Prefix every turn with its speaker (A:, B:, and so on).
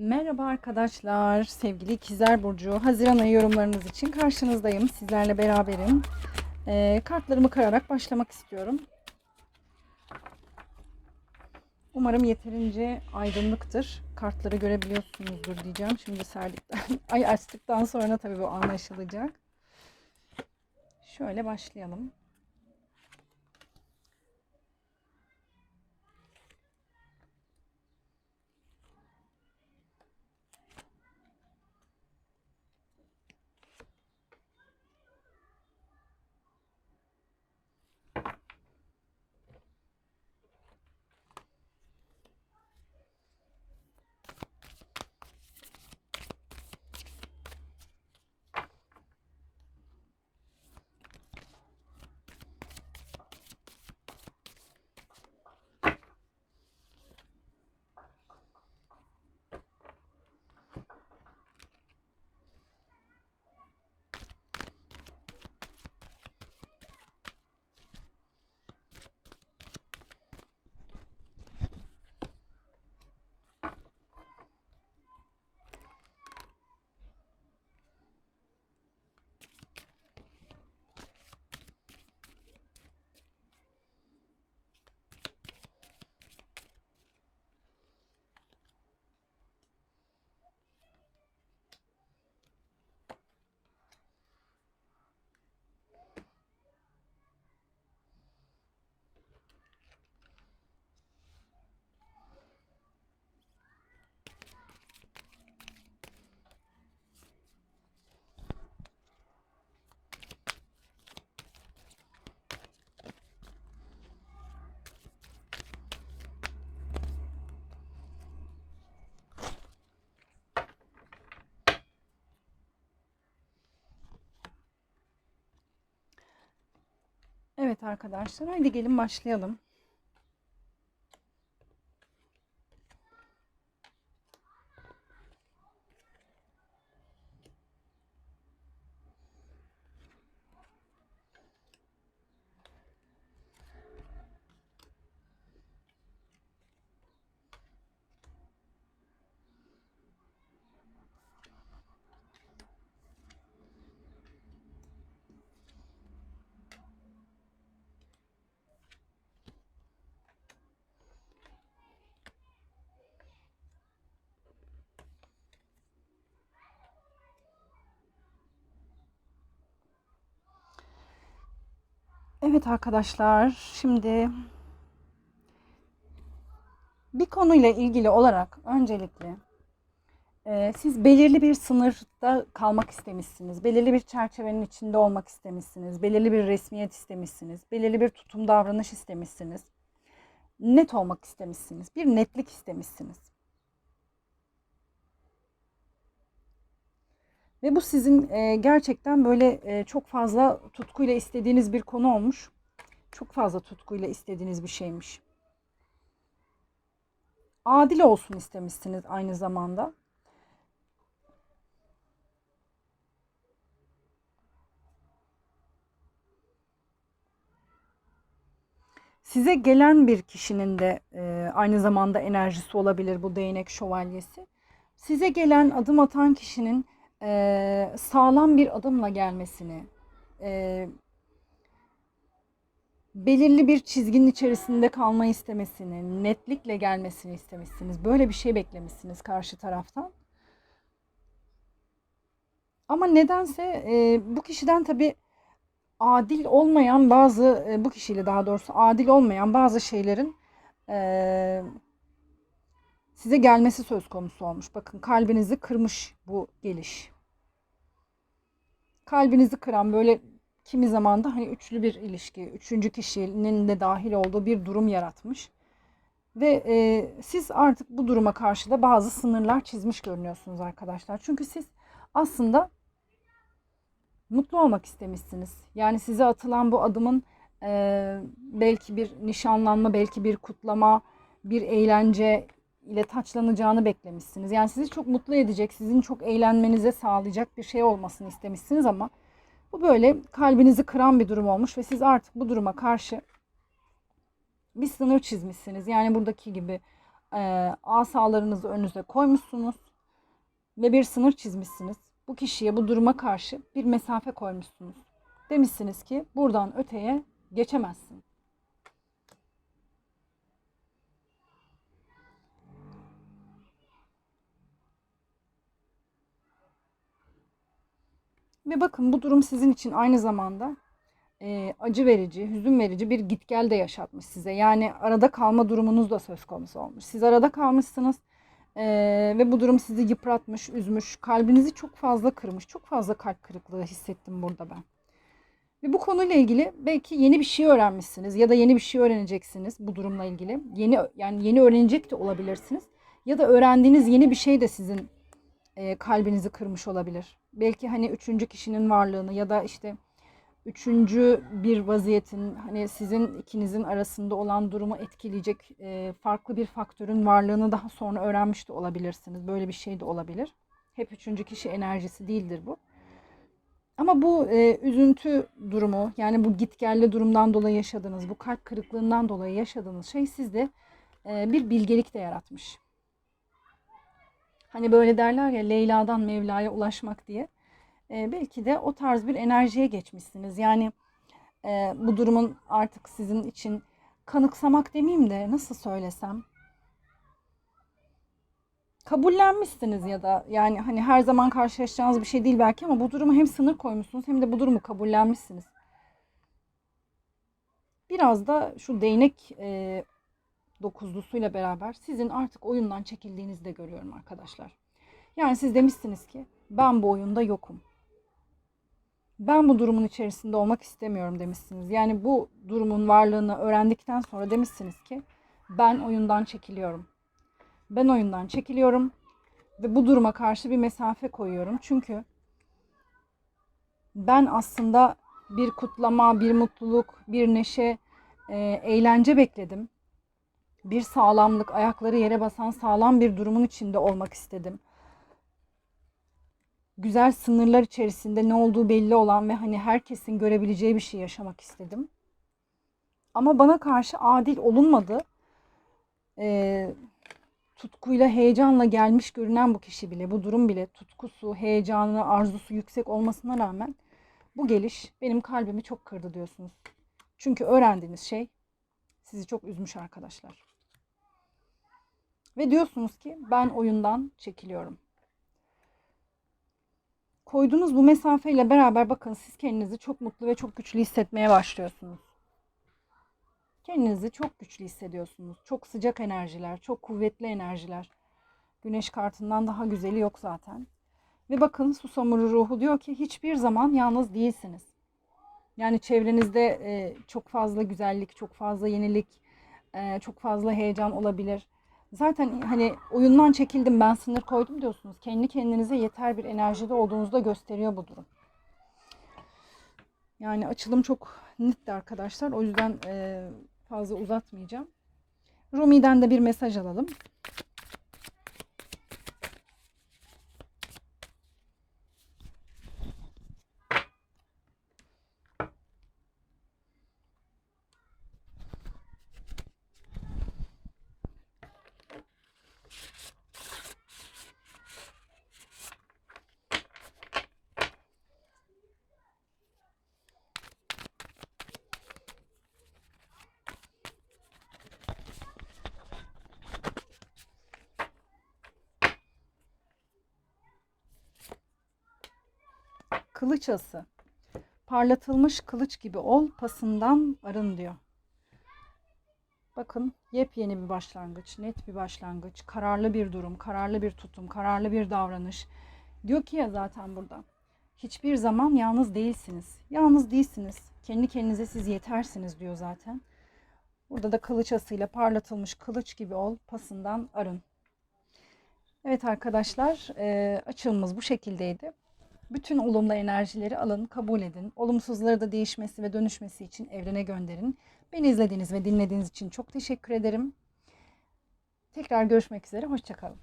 A: Merhaba arkadaşlar, sevgili İkizler Burcu. Haziran ayı yorumlarınız için karşınızdayım. Sizlerle beraberim. Ee, kartlarımı kararak başlamak istiyorum. Umarım yeterince aydınlıktır. Kartları görebiliyorsunuzdur diyeceğim. Şimdi serdikten, ay açtıktan sonra tabii bu anlaşılacak. Şöyle başlayalım. Evet arkadaşlar, haydi gelin başlayalım. Evet arkadaşlar, şimdi bir konuyla ilgili olarak öncelikle e, siz belirli bir sınırda kalmak istemişsiniz, belirli bir çerçevenin içinde olmak istemişsiniz, belirli bir resmiyet istemişsiniz, belirli bir tutum davranış istemişsiniz, net olmak istemişsiniz, bir netlik istemişsiniz. Ve bu sizin e, gerçekten böyle e, çok fazla tutkuyla istediğiniz bir konu olmuş. Çok fazla tutkuyla istediğiniz bir şeymiş. Adil olsun istemişsiniz aynı zamanda. Size gelen bir kişinin de e, aynı zamanda enerjisi olabilir bu değnek şövalyesi. Size gelen adım atan kişinin e, sağlam bir adımla gelmesini, e, belirli bir çizginin içerisinde kalmayı istemesini, netlikle gelmesini istemişsiniz. Böyle bir şey beklemişsiniz karşı taraftan. Ama nedense e, bu kişiden tabii adil olmayan bazı, e, bu kişiyle daha doğrusu adil olmayan bazı şeylerin e, size gelmesi söz konusu olmuş. Bakın kalbinizi kırmış bu geliş. Kalbinizi kıran böyle kimi zaman da hani üçlü bir ilişki, üçüncü kişinin de dahil olduğu bir durum yaratmış. Ve e, siz artık bu duruma karşı da bazı sınırlar çizmiş görünüyorsunuz arkadaşlar. Çünkü siz aslında mutlu olmak istemişsiniz. Yani size atılan bu adımın e, belki bir nişanlanma, belki bir kutlama, bir eğlence ile taçlanacağını beklemişsiniz. Yani sizi çok mutlu edecek, sizin çok eğlenmenize sağlayacak bir şey olmasını istemişsiniz ama bu böyle kalbinizi kıran bir durum olmuş ve siz artık bu duruma karşı bir sınır çizmişsiniz. Yani buradaki gibi e, asalarınızı önünüze koymuşsunuz ve bir sınır çizmişsiniz. Bu kişiye bu duruma karşı bir mesafe koymuşsunuz. Demişsiniz ki buradan öteye geçemezsin. Ve bakın bu durum sizin için aynı zamanda e, acı verici, hüzün verici bir gitgel de yaşatmış size. Yani arada kalma durumunuz da söz konusu olmuş. Siz arada kalmışsınız e, ve bu durum sizi yıpratmış, üzmüş, kalbinizi çok fazla kırmış. Çok fazla kalp kırıklığı hissettim burada ben. Ve bu konuyla ilgili belki yeni bir şey öğrenmişsiniz ya da yeni bir şey öğreneceksiniz bu durumla ilgili. Yeni yani yeni öğrenecek de olabilirsiniz. Ya da öğrendiğiniz yeni bir şey de sizin e, kalbinizi kırmış olabilir. Belki hani üçüncü kişinin varlığını ya da işte üçüncü bir vaziyetin hani sizin ikinizin arasında olan durumu etkileyecek e, farklı bir faktörün varlığını daha sonra öğrenmiş de olabilirsiniz. Böyle bir şey de olabilir. Hep üçüncü kişi enerjisi değildir bu. Ama bu e, üzüntü durumu yani bu gitgelli durumdan dolayı yaşadığınız, bu kalp kırıklığından dolayı yaşadığınız şey sizde e, bir bilgelik de yaratmış. Hani böyle derler ya Leyla'dan Mevla'ya ulaşmak diye. E, belki de o tarz bir enerjiye geçmişsiniz. Yani e, bu durumun artık sizin için kanıksamak demeyeyim de nasıl söylesem kabullenmişsiniz ya da yani hani her zaman karşılaşacağınız bir şey değil belki ama bu durumu hem sınır koymuşsunuz hem de bu durumu kabullenmişsiniz. Biraz da şu değnek e, dokuzlusuyla beraber sizin artık oyundan çekildiğinizi de görüyorum arkadaşlar. Yani siz demişsiniz ki ben bu oyunda yokum. Ben bu durumun içerisinde olmak istemiyorum demişsiniz. Yani bu durumun varlığını öğrendikten sonra demişsiniz ki ben oyundan çekiliyorum. Ben oyundan çekiliyorum ve bu duruma karşı bir mesafe koyuyorum. Çünkü ben aslında bir kutlama, bir mutluluk, bir neşe, eğlence bekledim. Bir sağlamlık, ayakları yere basan sağlam bir durumun içinde olmak istedim. Güzel sınırlar içerisinde ne olduğu belli olan ve hani herkesin görebileceği bir şey yaşamak istedim. Ama bana karşı adil olunmadı. Ee, tutkuyla, heyecanla gelmiş görünen bu kişi bile, bu durum bile tutkusu, heyecanı, arzusu yüksek olmasına rağmen bu geliş benim kalbimi çok kırdı diyorsunuz. Çünkü öğrendiğiniz şey sizi çok üzmüş arkadaşlar. Ve diyorsunuz ki ben oyundan çekiliyorum. Koyduğunuz bu mesafeyle beraber bakın siz kendinizi çok mutlu ve çok güçlü hissetmeye başlıyorsunuz. Kendinizi çok güçlü hissediyorsunuz. Çok sıcak enerjiler, çok kuvvetli enerjiler. Güneş kartından daha güzeli yok zaten. Ve bakın Susamuru ruhu diyor ki hiçbir zaman yalnız değilsiniz. Yani çevrenizde e, çok fazla güzellik, çok fazla yenilik, e, çok fazla heyecan olabilir. Zaten hani oyundan çekildim ben sınır koydum diyorsunuz. Kendi kendinize yeter bir enerjide olduğunuzu da gösteriyor bu durum. Yani açılım çok netti arkadaşlar. O yüzden fazla uzatmayacağım. Rumi'den de bir mesaj alalım. Kılıç ası. Parlatılmış kılıç gibi ol, pasından arın diyor. Bakın yepyeni bir başlangıç, net bir başlangıç, kararlı bir durum, kararlı bir tutum, kararlı bir davranış. Diyor ki ya zaten burada. Hiçbir zaman yalnız değilsiniz. Yalnız değilsiniz. Kendi kendinize siz yetersiniz diyor zaten. Burada da kılıç asıyla parlatılmış kılıç gibi ol, pasından arın. Evet arkadaşlar, açılımımız bu şekildeydi. Bütün olumlu enerjileri alın, kabul edin. Olumsuzları da değişmesi ve dönüşmesi için evrene gönderin. Beni izlediğiniz ve dinlediğiniz için çok teşekkür ederim. Tekrar görüşmek üzere, hoşçakalın.